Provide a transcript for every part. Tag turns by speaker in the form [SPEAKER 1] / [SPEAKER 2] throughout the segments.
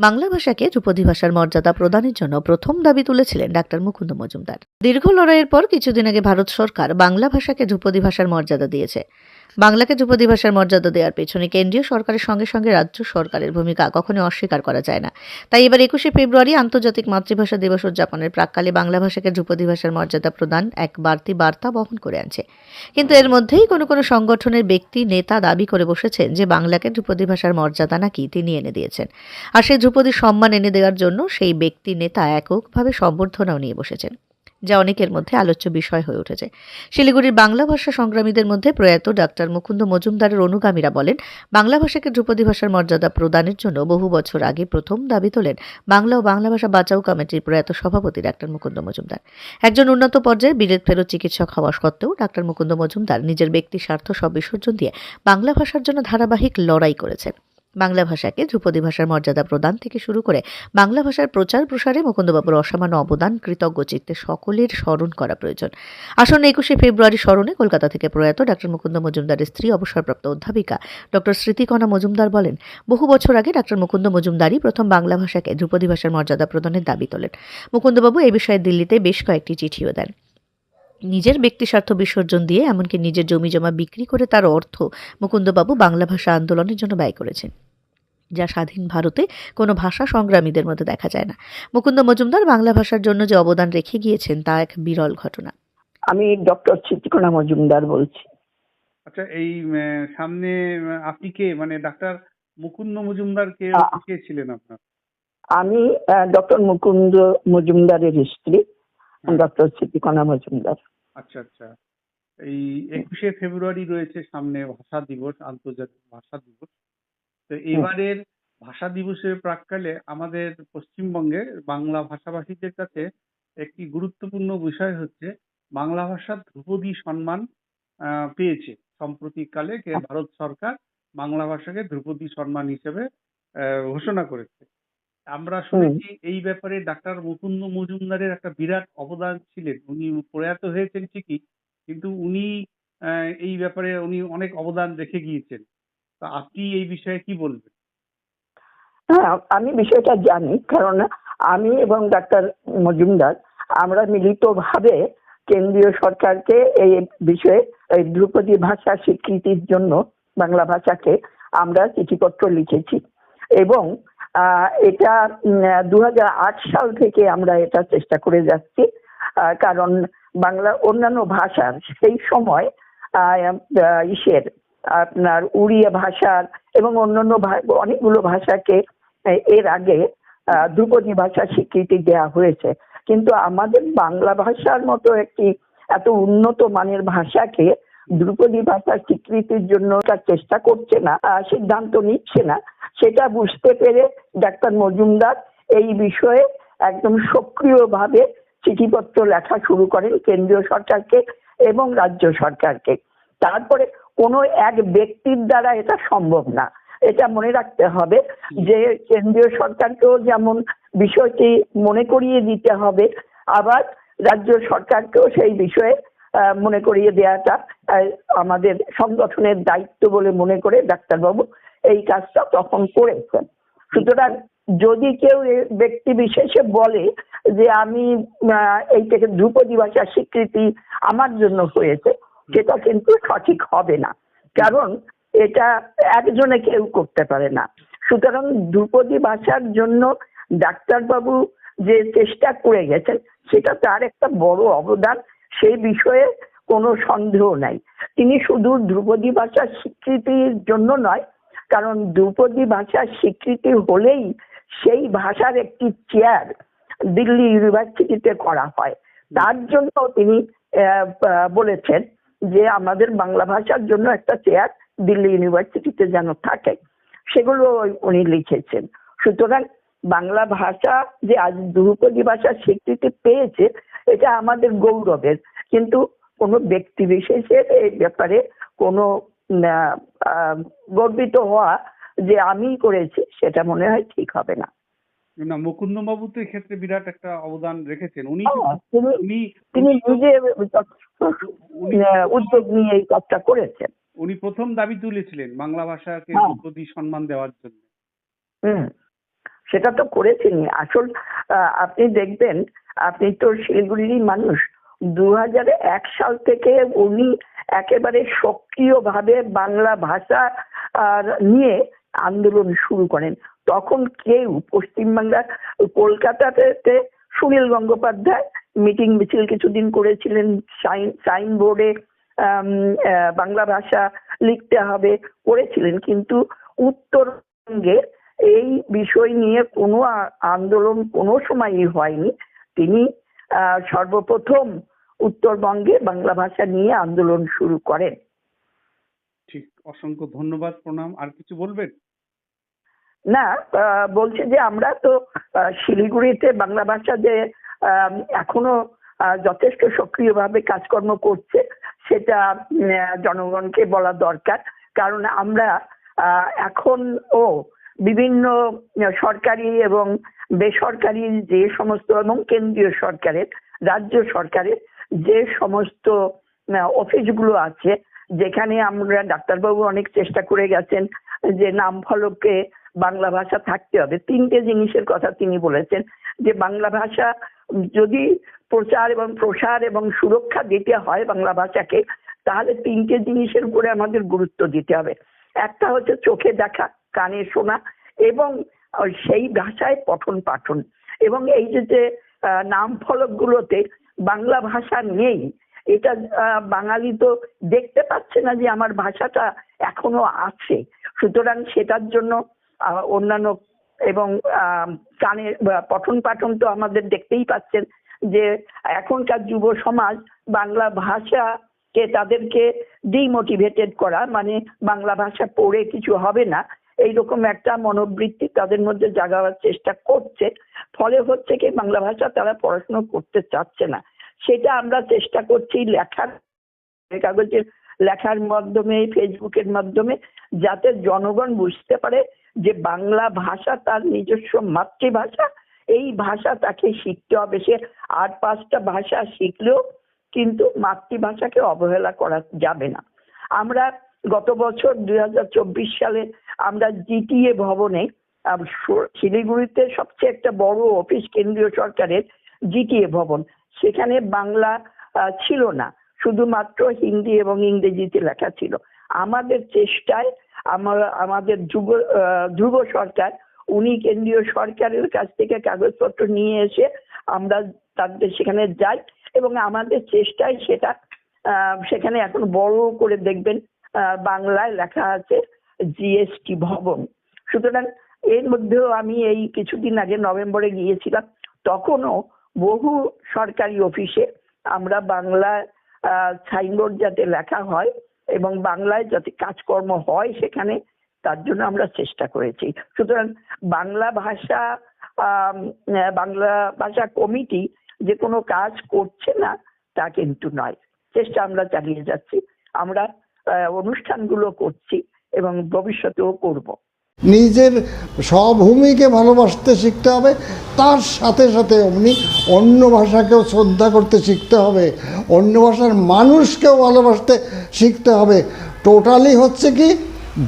[SPEAKER 1] বাংলা ভাষাকে ধ্রুপদী ভাষার মর্যাদা প্রদানের জন্য প্রথম দাবি তুলেছিলেন ডাক্তার মুকুন্দ মজুমদার। দীর্ঘ লড়াইয়ের পর কিছুদিন আগে ভারত সরকার বাংলা ভাষাকে ধ্রুপদী ভাষার মর্যাদা দিয়েছে। বাংলাকে ধ্রুপদী ভাষার মর্যাদা দেওয়ার পেছনে কেন্দ্রীয় সরকারের সঙ্গে সঙ্গে রাজ্য সরকারের ভূমিকা কখনো অস্বীকার করা যায় না। তাই এবার একুশে ফেব্রুয়ারি আন্তর্জাতিক মাতৃভাষা দিবস উদযাপনের প্রাককালে বাংলা ভাষাকে ধ্রুপদী ভাষার মর্যাদা প্রদান এক বাড়তি বার্তা বহন করে আনছে। কিন্তু এর মধ্যেই কোনো কোনো সংগঠনের ব্যক্তি, নেতা দাবি করে বসেছেন যে বাংলাকে ধ্রুপদী ভাষার মর্যাদা নাকি তিনি এনে দিয়েছেন। আর সেই ধ্রুপদী সম্মান এনে দেওয়ার জন্য সেই ব্যক্তি, নেতা এককভাবে সম্বর্ধনাও নিয়ে বসেছেন। যা অনেকের মধ্যে আলোচ্য বিষয় হয়ে উঠেছে। শিলিগুড়ির বাংলা ভাষা সংগ্রামীদের মধ্যে প্রয়াত ডাক্তার মুকুন্দ মজুমদারের অনুগামীরা বলেন, বাংলা ভাষাকে ধ্রুপদী ভাষার মর্যাদা প্রদানের জন্য বহু বছর আগে প্রথম দাবি তোলেন বাংলা ও বাংলা ভাষা বাঁচাও কমিটির প্রয়াত সভাপতি ডাক্তার মুকুন্দ মজুমদার। একজন উন্নত পর্যায়ে বিলেত ফেরত চিকিৎসক হওয়া সত্ত্বেও ডাক্তার মুকুন্দ মজুমদার নিজের ব্যক্তি স্বার্থ সব বিসর্জন দিয়ে বাংলা ভাষার জন্য ধারাবাহিক লড়াই করেছেন। বাংলা ভাষাকে ধ্রুপদী ভাষার মর্যাদা প্রদান থেকে শুরু করে বাংলা ভাষার প্রচার প্রসারে মুকুন্দবাবুর অসামান্য অবদান কৃতজ্ঞ চিত্তে সকলের স্মরণ করা প্রয়োজন। আসন্ন একুশে ফেব্রুয়ারি স্মরণে কলকাতা থেকে প্রয়াত ডাক্তার মুকুন্দ মজুমদারের স্ত্রী, অবসরপ্রাপ্ত অধ্যাপিকা ডক্টর স্মৃতিকণা মজুমদার বলেন, বহু বছর আগে ডাক্তার মুকুন্দ মজুমদারই প্রথম বাংলা ভাষাকে ধ্রুপদী ভাষার মর্যাদা প্রদানের দাবি তোলেন। মুকুন্দবাবু এ বিষয়ে দিল্লিতে বেশ কয়েকটি চিঠিও দেন। নিজের ব্যক্তিস্বার্থ বিসর্জন দিয়ে এমনকি নিজের জমি জমা বিক্রি করে তার অর্থ মুকুন্দবাবু বাংলা ভাষা আন্দোলনের জন্য ব্যয় করেছেন যা স্বাধীন ভারতে কোনো ভাষা সংগ্রামীদের মধ্যে দেখা যায় না। মুকুন্দ মজুমদার বাংলা ভাষার জন্য যে অবদান রেখে গিয়েছেন তা এক বিরল ঘটনা।
[SPEAKER 2] আমি ডক্টর চিত্রকোনা মজুমদার বলছি।
[SPEAKER 3] আচ্ছা এই সামনে আপনি কে? মানে ডাক্তার মুকুন্দ মজুমদার কে কে ছিলেন আপনার?
[SPEAKER 2] আমি ডক্টর মুকুন্দ মজুমদারের স্ত্রী। ডক্টর চিত্রকোনা মজুমদার
[SPEAKER 3] আচ্ছা আচ্ছা। এই একুশে ফেব্রুয়ারি রয়েছে সামনে ভাষা দিবস আন্তর্জাতিক ভাষা দিবস। তো এবারের ভাষা দিবসের প্রাককালে আমাদের পশ্চিমবঙ্গে বাংলা ভাষাভাষীদের কাছে একটি গুরুত্বপূর্ণ বিষয় হচ্ছে বাংলা ভাষার ধ্রুপদী সম্মান পেয়েছে। সাম্প্রতিককালে কে ভারত সরকার বাংলা ভাষাকে ধ্রুপদী সম্মান হিসেবে ঘোষণা করেছে। আমরা শুনেছি এই ব্যাপারে ডাক্তার মুকুন্দ মজুমদারের একটা বিরাট অবদান ছিলেন। উনি প্রয়াত হয়েছেন ঠিকই কিন্তু উনি এই ব্যাপারে উনি অনেক অবদান রেখে গিয়েছেন। তা আপনি এই বিষয়ে কি বলবেন?
[SPEAKER 2] হ্যাঁ আমি বিষয়টা জানি কারণ আমি এবং ডাক্তার মজুমদার আমরা মিলিতভাবে কেন্দ্রীয় সরকারকে এই বিষয়ে এই ধ্রুপদী ভাষা স্বীকৃতির জন্য বাংলা ভাষাকে আমরা চিঠিপত্র লিখেছি। এবং এটা দু হাজার আট সাল থেকে আমরা এটা চেষ্টা করে যাচ্ছি কারণ বাংলা অন্যান্য ভাষার সেই সময় ইসের আপনার উড়িয়া ভাষার এবং অন্যান্য অনেকগুলো ভাষাকে এর আগে ধ্রুপদী ভাষা স্বীকৃতি দেওয়া হয়েছে। কিন্তু আমাদের বাংলা ভাষার মতো একটি এত উন্নত মানের ভাষাকে ধ্রুপদী ভাষা স্বীকৃতির জন্য তার চেষ্টা করছে না সিদ্ধান্ত নিচ্ছে না। সেটা বুঝতে পেরে ডাক্তার মজুমদার এই বিষয়ে একদম সক্রিয়ভাবে চিঠিপত্র লেখা শুরু করেন কেন্দ্রীয় সরকারকে এবং রাজ্য সরকারকে। তারপরে কোনো এক ব্যক্তির দ্বারা এটা সম্ভব না। এটা মনে রাখতে হবে যে কেন্দ্রীয় সরকারকেও যেমন বিষয়টি মনে করিয়ে দিতে হবে, আবার রাজ্য সরকারকেও সেই বিষয়ে মনে করিয়ে দেওয়াটা আমাদের সংগঠনের দায়িত্ব বলে মনে করে ডাক্তারবাবু এই কাজটা তখন করেছেন। সুতরাং যদি কেউ ব্যক্তি বিশেষে বলে যে আমি এই থেকে ধ্রুপদী ভাষার স্বীকৃতি আমার জন্য হয়েছে, সেটা কিন্তু সঠিক হবে না। কারণ এটা একজনে কেউ করতে পারে না। সুতরাং ধ্রুপদী ভাষার জন্য ডাক্তারবাবু যে চেষ্টা করে গেছেন, সেটা তার একটা বড় অবদান, সেই বিষয়ে কোনো সন্দেহ নাই। তিনি শুধু ধ্রুপদী ভাষার স্বীকৃতির জন্য নয় কারণ ধ্রুপদী ভাষার স্বীকৃতি হলেই সেই ভাষার একটি চেয়ার দিল্লি ইউনিভার্সিটিতে করা হয়। তার জন্য তিনি বলেছেন যে আমাদের বাংলা ভাষার জন্য একটা চেয়ার দিল্লি ইউনিভার্সিটিতে যেন থাকে। সেগুলো উনি লিখেছেন। সুতরাং বাংলা ভাষা যে আজ ধ্রুপদী ভাষার স্বীকৃতি পেয়েছে, এটা আমাদের গৌরবের। কিন্তু কোনো ব্যক্তি বিশেষের এই ব্যাপারে কোনো গর্বিত হওয়া যে আমি করেছি সেটা মনে হয় ঠিক হবে না।
[SPEAKER 3] না মুকুন্দ বাবু তো এক্ষেত্রে বিরাট একটা অবদান রেখেছেন। উনি
[SPEAKER 2] হ্যাঁ, তিনি
[SPEAKER 3] উনি
[SPEAKER 2] তিনি নিজে উদ্যোগ নিয়ে এই কাজটা করেছেন।
[SPEAKER 3] উনি প্রথম দাবি তুলেছিলেন বাংলা ভাষাকে
[SPEAKER 2] হ্যাঁ।
[SPEAKER 3] প্রতি সম্মান দেওয়ার জন্য।
[SPEAKER 2] হুম সেটা তো করেছেনই। আসল আপনি দেখবেন আপনি তো শিলিগুড়িরই মানুষ দু এক সাল থেকে উনি একেবারে সক্রিয়ভাবে বাংলা ভাষা নিয়ে আন্দোলন শুরু করেন। তখন কেউ পশ্চিমবাংলার কলকাতাতে সুনীল গঙ্গোপাধ্যায় মিটিং মিছিল কিছুদিন করেছিলেন, সাইন, সাইনবোর্ডে বাংলা ভাষা লিখতে হবে করেছিলেন। কিন্তু উত্তরবঙ্গে এই বিষয় নিয়ে কোনো আন্দোলন কোনো সময়ই হয়নি। তিনি সর্বপ্রথম উত্তরবঙ্গে বাংলা ভাষা নিয়ে আন্দোলন শুরু করেন।
[SPEAKER 3] ঠিক অসংখ্য ধন্যবাদ প্রণাম। আর কিছু বলবেন?
[SPEAKER 2] না বলছে যে আমরা তো শিলিগুড়িতে বাংলা ভাষা যে এখনও যথেষ্ট সক্রিয়ভাবে কাজকর্ম করছে সেটা জনগণকে বলা দরকার। কারণ আমরা আহ, ও বিভিন্ন সরকারি এবং বেসরকারি যে সমস্ত এবং কেন্দ্রীয় সরকারের রাজ্য সরকারের যে সমস্ত অফিসগুলো আছে, যেখানে আমরা ডাক্তারবাবু অনেক চেষ্টা করে গেছেন যে নাম ফলকে বাংলা ভাষা থাকতে হবে। তিনটে জিনিসের কথা তিনি বলেছেন, যে বাংলা ভাষা যদি প্রচার এবং প্রসার এবং সুরক্ষা দিতে হয় বাংলা ভাষাকে, তাহলে তিনটে জিনিসের উপরে আমাদের গুরুত্ব দিতে হবে। একটা হচ্ছে চোখে দেখা, কানে শোনা এবং সেই ভাষায় পঠন পাঠন এবং এই যে যে নাম ফলকগুলোতে বাংলা ভাষা নেই। এটা বাঙালি তো দেখতে পাচ্ছে না যে আমার ভাষাটা এখনও আছে। সুতরাং সেটার জন্য অন্যান্য এবং কানের পঠন পাঠন তো আমাদের দেখতেই পাচ্ছেন যে এখনকার যুব সমাজ বাংলা ভাষাকে তাদেরকে ডিমোটিভেটেড করা মানে বাংলা ভাষা পড়ে কিছু হবে না। এইরকম একটা মনোবৃত্তি তাদের মধ্যে জাগাবার চেষ্টা করছে। ফলে হচ্ছে কি বাংলা ভাষা তারা পড়াশোনা করতে চাচ্ছে না। সেটা আমরা চেষ্টা করছি লেখার কাগজের, লেখার মাধ্যমে, ফেসবুকের মাধ্যমে, যাতে জনগণ বুঝতে পারে যে বাংলা ভাষা তার নিজস্ব মাতৃভাষা। এই ভাষা তাকে শিখতে হবে। সে আর পাঁচটা ভাষা শিখলেও কিন্তু মাতৃভাষাকে অবহেলা করা যাবে না। আমরা গত বছর দুই হাজার চব্বিশ সালে আমরা জিটিএ ভবনে শিলিগুড়িতে সবচেয়ে একটা বড় অফিস কেন্দ্রীয় সরকারের জিটিএ ভবন। সেখানে বাংলা ছিল না। শুধুমাত্র হিন্দি এবং ইংরেজিতে লেখা ছিল। আমাদের চেষ্টায় আমরা আমাদের যুব ধ্রুব সরকার, উনি কেন্দ্রীয় সরকারের কাছ থেকে কাগজপত্র নিয়ে এসে আমরা তাদের সেখানে যাই এবং আমাদের চেষ্টায় সেটা সেখানে এখন বড় করে দেখবেন বাংলায় লেখা আছে জিএসটি ভবন। সুতরাং এর মধ্যেও আমি এই কিছুদিন আগে নভেম্বরে গিয়েছিলাম, তখনও বহু সরকারি অফিসে আমরা বাংলা সাইনবোর্ড যাতে লেখা হয় এবং বাংলায় যাতে কাজকর্ম হয় সেখানে, তার জন্য আমরা চেষ্টা করেছি। সুতরাং বাংলা ভাষা বাংলা ভাষা কমিটি যে কোনো কাজ করছে না, তা কিন্তু নয়। চেষ্টা আমরা চালিয়ে যাচ্ছি। আমরা অনুষ্ঠানগুলো করছি এবং ভবিষ্যতেও করব।
[SPEAKER 4] নিজের স্বভূমিকে ভালোবাসতে শিখতে হবে, তার সাথে সাথে অমনি অন্য ভাষাকেও শ্রদ্ধা করতে শিখতে হবে, অন্য ভাষার মানুষকেও ভালোবাসতে শিখতে হবে। টোটালি হচ্ছে কি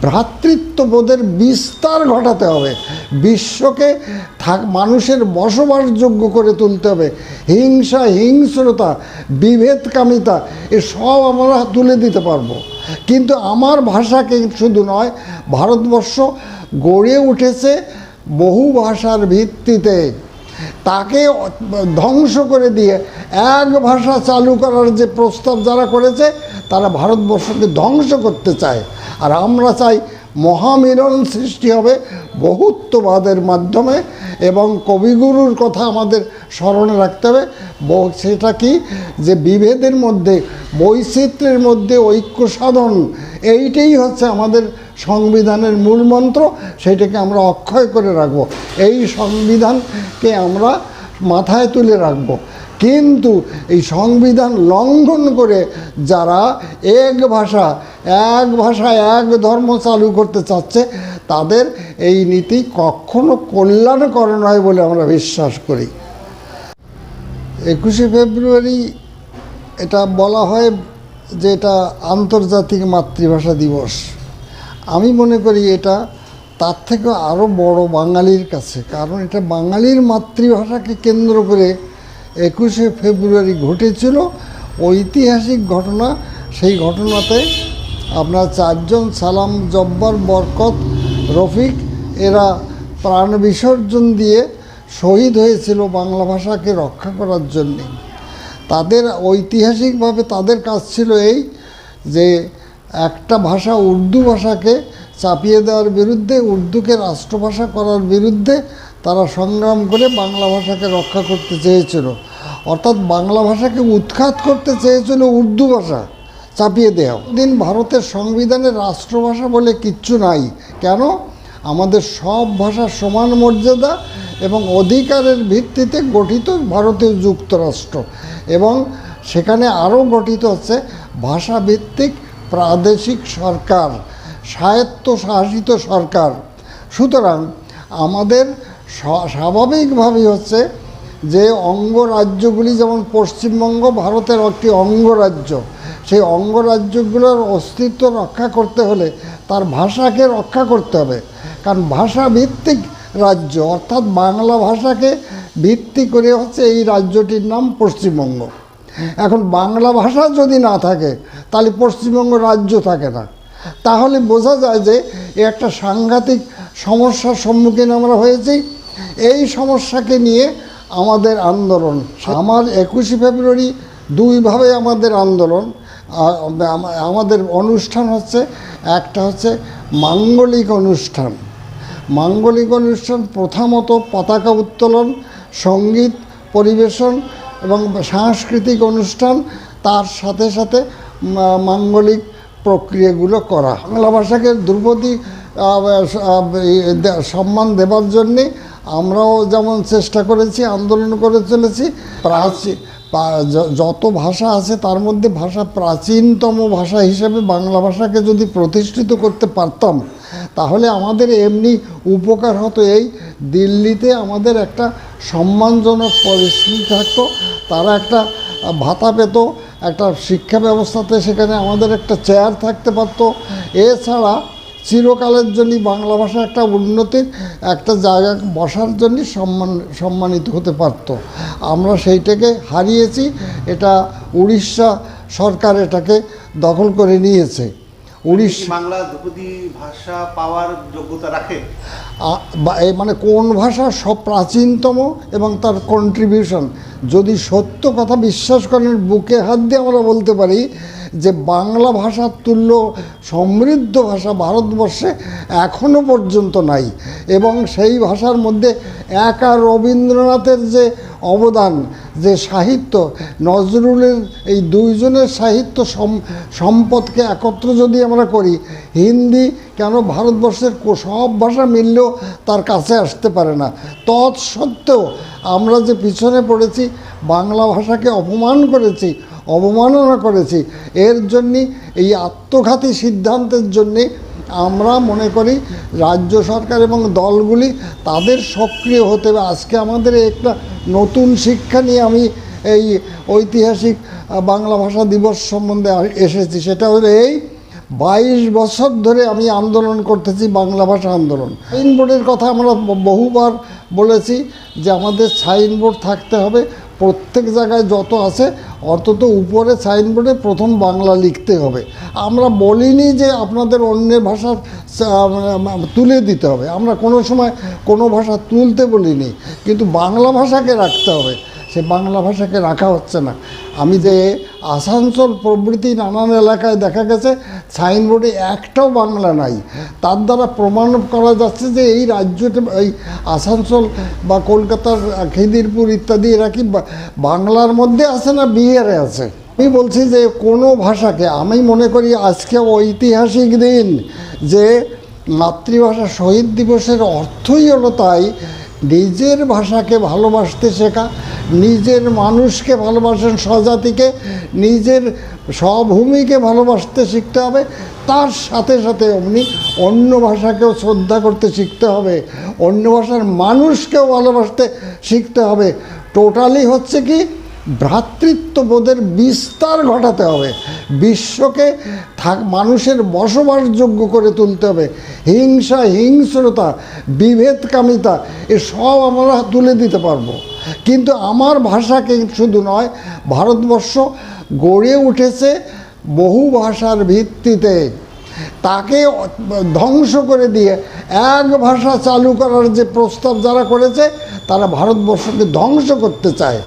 [SPEAKER 4] ভ্রাতৃত্ববোধের বিস্তার ঘটাতে হবে। বিশ্বকে থাক, মানুষের বসবাসযোগ্য করে তুলতে হবে। হিংসা, হিংস্রতা, বিভেদকামিতা এসব আমরা তুলে দিতে পারব। কিন্তু আমার ভাষাকে শুধু নয়, ভারতবর্ষ গড়ে উঠেছে বহু ভাষার ভিত্তিতে। তাকে ধ্বংস করে দিয়ে এক ভাষা চালু করার যে প্রস্তাব যারা করেছে তারা ভারতবর্ষকে ধ্বংস করতে চায়। আর আমরা চাই মহামিলন সৃষ্টি হবে বহুত্ববাদের মাধ্যমে এবং কবিগুরুর কথা আমাদের স্মরণে রাখতে হবে। সেটা কি? যে বিভেদের মধ্যে, বৈচিত্র্যের মধ্যে ঐক্য সাধন, এইটাই হচ্ছে আমাদের সংবিধানের মূল মন্ত্র। সেটাকে আমরা অক্ষয় করে রাখব। এই সংবিধানকে আমরা মাথায় তুলে রাখব। কিন্তু এই সংবিধান লঙ্ঘন করে যারা এক ভাষা এক ভাষা এক ধর্ম চালু করতে চাচ্ছে, তাদের এই নীতি কখনো কল্যাণকর নয় বলে আমরা বিশ্বাস করি। একুশে ফেব্রুয়ারি এটা বলা হয় যে এটা আন্তর্জাতিক মাতৃভাষা দিবস। আমি মনে করি এটা তার থেকে আরও বড় বাঙালির কাছে, কারণ এটা বাঙালির মাতৃভাষাকে কেন্দ্র করে একুশে ফেব্রুয়ারি ঘটেছিল। ঐতিহাসিক ঘটনা, সেই ঘটনাতে আপনার চারজন সালাম জব্বার বরকত রফিক, এরা প্রাণ বিসর্জন দিয়ে শহীদ হয়েছিল বাংলা ভাষাকে রক্ষা করার জন্যে। তাদের ঐতিহাসিকভাবে তাদের কাজ ছিল এই যে, একটা ভাষা উর্দু ভাষাকে চাপিয়ে দেওয়ার বিরুদ্ধে, উর্দুকে রাষ্ট্রভাষা করার বিরুদ্ধে তারা সংগ্রাম করে বাংলা ভাষাকে রক্ষা করতে চেয়েছিল। অর্থাৎ বাংলা ভাষাকে উৎখাত করতে চেয়েছিল উর্দু ভাষা। চাপিয়ে দেওয়া দিন ভারতের সংবিধানে রাষ্ট্রভাষা বলে কিচ্ছু নাই। কেন? আমাদের সব ভাষার সমান মর্যাদা এবং অধিকারের ভিত্তিতে গঠিত ভারতীয় যুক্তরাষ্ট্র। এবং সেখানে আরও গঠিত হচ্ছে ভাষাভিত্তিক প্রাদেশিক সরকার স্বায়ত্ত শাসিত সরকার। সুতরাং আমাদের স্বাভাবিকভাবেই হচ্ছে যে অঙ্গরাজ্যগুলি যেমন পশ্চিমবঙ্গ, ভারতের একটি অঙ্গরাজ্য সেই অঙ্গরাজ্যগুলোর অস্তিত্ব রক্ষা করতে হলে তার ভাষাকে রক্ষা করতে হবে। কারণ ভাষা ভিত্তিক রাজ্য, অর্থাৎ বাংলা ভাষাকে ভিত্তি করে হচ্ছে এই রাজ্যটির নাম পশ্চিমবঙ্গ। এখন বাংলা ভাষা যদি না থাকে, তাহলে পশ্চিমবঙ্গ রাজ্য থাকে না। তাহলে বোঝা যায় যে একটা সাংঘাতিক সমস্যার সম্মুখীন আমরা হয়েছি। এই সমস্যাকে নিয়ে আমাদের আন্দোলন। আমার একুশে ফেব্রুয়ারি দুইভাবে আমাদের আন্দোলন। আমাদের অনুষ্ঠান হচ্ছে, একটা হচ্ছে মাঙ্গলিক অনুষ্ঠান। মাঙ্গলিক অনুষ্ঠান প্রথমত পতাকা উত্তোলন, সংগীত পরিবেশন এবং সাংস্কৃতিক অনুষ্ঠান, তার সাথে সাথে মাঙ্গলিক প্রক্রিয়াগুলো করা। বাংলা ভাষাকে ধ্রুপদী সম্মান দেবার জন্যে আমরাও যেমন চেষ্টা করেছি, আন্দোলন করে চলেছি প্রাচীন যত ভাষা আছে তার মধ্যে ভাষা প্রাচীনতম ভাষা হিসেবে বাংলা ভাষাকে যদি প্রতিষ্ঠিত করতে পারতাম, তাহলে আমাদের এমনি উপকার হতো এই দিল্লিতে আমাদের একটা সম্মানজনক পরিস্থিতি থাকতো, তারা একটা ভাতা পেত, একটা শিক্ষা ব্যবস্থাতে সেখানে আমাদের একটা চেয়ার থাকতে পারতো। এছাড়া চিরকালের জন্য বাংলা ভাষা একটা উন্নতির একটা জায়গা বসার জন্য সম্মান, সম্মানিত হতে পারত। আমরা সেইটাকে হারিয়েছি, এটা উড়িষ্যা সরকার এটাকে দখল করে নিয়েছে। উড়িষ্যা
[SPEAKER 5] বাংলা ধ্রুপদী ভাষা পাওয়ার যোগ্যতা রাখে?
[SPEAKER 4] বা- এ মানে কোন ভাষা সব প্রাচীনতম এবং তার কন্ট্রিবিউশন যদি সত্য কথা বিশ্বাস করেন বুকে হাত দিয়ে আমরা বলতে পারি যে বাংলা ভাষার তুল্য সমৃদ্ধ ভাষা ভারতবর্ষে এখনও পর্যন্ত নাই। এবং সেই ভাষার মধ্যে একা রবীন্দ্রনাথের যে অবদান, যে সাহিত্য, নজরুলের এই দুইজনের সাহিত্য সম- সম্পদকে একত্র যদি আমরা করি, হিন্দি কেন ভারতবর্ষের সব ভাষা মিললেও তার কাছে আসতে পারে না। তৎসত্ত্বেও আমরা যে পিছনে পড়েছি, বাংলা ভাষাকে অপমান করেছি, অবমাননা করেছি, এর জন্যে, এই আত্মঘাতী সিদ্ধান্তের জন্যে আমরা মনে করি রাজ্য সরকার এবং দলগুলি তাদের সক্রিয় হতে হবে। আজকে আমাদের একটা নতুন শিক্ষা নিয়ে আমি এই ঐতিহাসিক বাংলা ভাষা দিবস সম্বন্ধে এসেছি। সেটা হলো এই বাইশ বছর ধরে আমি আন্দোলন করতেছি, বাংলা ভাষা আন্দোলন। সাইনবোর্ডের কথা আমরা বহুবার বলেছি যে আমাদের সাইনবোর্ড থাকতে হবে। প্রত্যেক জায়গায় যত আছে, অন্তত উপরে সাইনবোর্ডে প্রথম বাংলা লিখতে হবে। আমরা বলিনি যে আপনাদের অন্য ভাষা তুলে দিতে হবে। আমরা কোনো সময় কোনো ভাষা তুলতে বলিনি। কিন্তু বাংলা ভাষাকে রাখতে হবে। সে বাংলা ভাষাকে রাখা হচ্ছে না। আমি যে আসানসোল প্রভৃতি নানান এলাকায় দেখা গেছে, সাইনবোর্ডে একটাও বাংলা নাই। তার দ্বারা প্রমাণ করা যাচ্ছে যে এই রাজ্যটা এই আসানসোল বা কলকাতার খিদিরপুর ইত্যাদি এরা কি বাংলার মধ্যে আছে না বিহারে আছে? আমি বলছি যে কোনো ভাষাকে, আমি মনে করি আজকে ঐতিহাসিক দিন যে মাতৃভাষা শহীদ দিবসের অর্থই হলো তাই নিজের ভাষাকে ভালোবাসতে শেখা, নিজের মানুষকে ভালোবাসেন স্বজাতিকে, নিজের স্বভূমিকে ভালোবাসতে শিখতে হবে, তার সাথে সাথে অমনি অন্য ভাষাকেও শ্রদ্ধা করতে শিখতে হবে, অন্য ভাষার মানুষকেও ভালোবাসতে শিখতে হবে। টোটালি হচ্ছে কি ভ্রাতৃত্ববোধের বিস্তার ঘটাতে হবে। বিশ্বকে থাক, মানুষের বসবাসযোগ্য করে তুলতে হবে। হিংসা, হিংস্রতা, বিভেদকামিতা এসব আমরা তুলে দিতে পারব। কিন্তু আমার ভাষাকে শুধু নয়, ভারতবর্ষ গড়ে উঠেছে বহু ভাষার ভিত্তিতে। তাকে ধ্বংস করে দিয়ে এক ভাষা চালু করার যে প্রস্তাব যারা করেছে, তারা ভারতবর্ষকে ধ্বংস করতে চায়।